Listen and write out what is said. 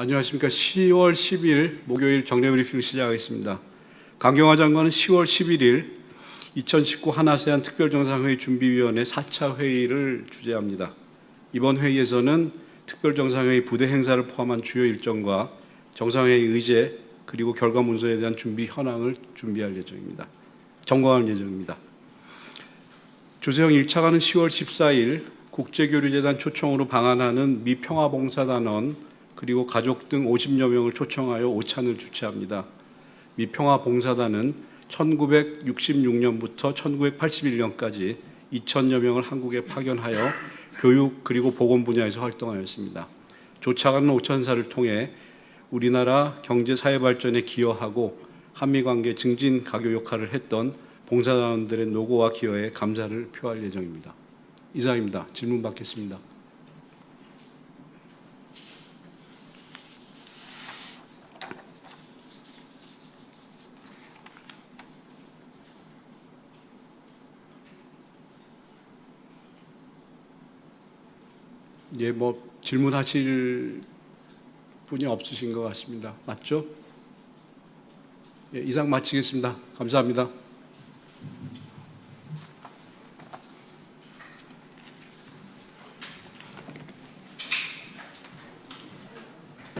안녕하십니까. 10월 10일 목요일 정례 브리핑 시작하겠습니다. 강경화 장관은 10월 11일 2019 한아세안 특별정상회의 준비위원회 4차 회의를 주재합니다. 이번 회의에서는 특별정상회의 부대 행사를 포함한 주요 일정과 정상회의 의제 그리고 결과 문서에 대한 준비 현황을 준비할 예정입니다. 점검할 예정입니다. 조세영 1차관은 10월 14일 국제교류재단 초청으로 방한하는 미 평화봉사단원 그리고 가족 등 50여 명을 초청하여 오찬을 주최합니다. 미 평화 봉사단은 1966년부터 1981년까지 2천여 명을 한국에 파견하여 교육 그리고 보건 분야에서 활동하였습니다. 조차가는 오천사를 통해 우리나라 경제 사회 발전에 기여하고 한미 관계 증진 가교 역할을 했던 봉사단원들의 노고와 기여에 감사를 표할 예정입니다. 이상입니다. 질문 받겠습니다. 예, 뭐 질문하실 분이 없으신 것 같습니다. 맞죠? 예, 이상 마치겠습니다. 감사합니다.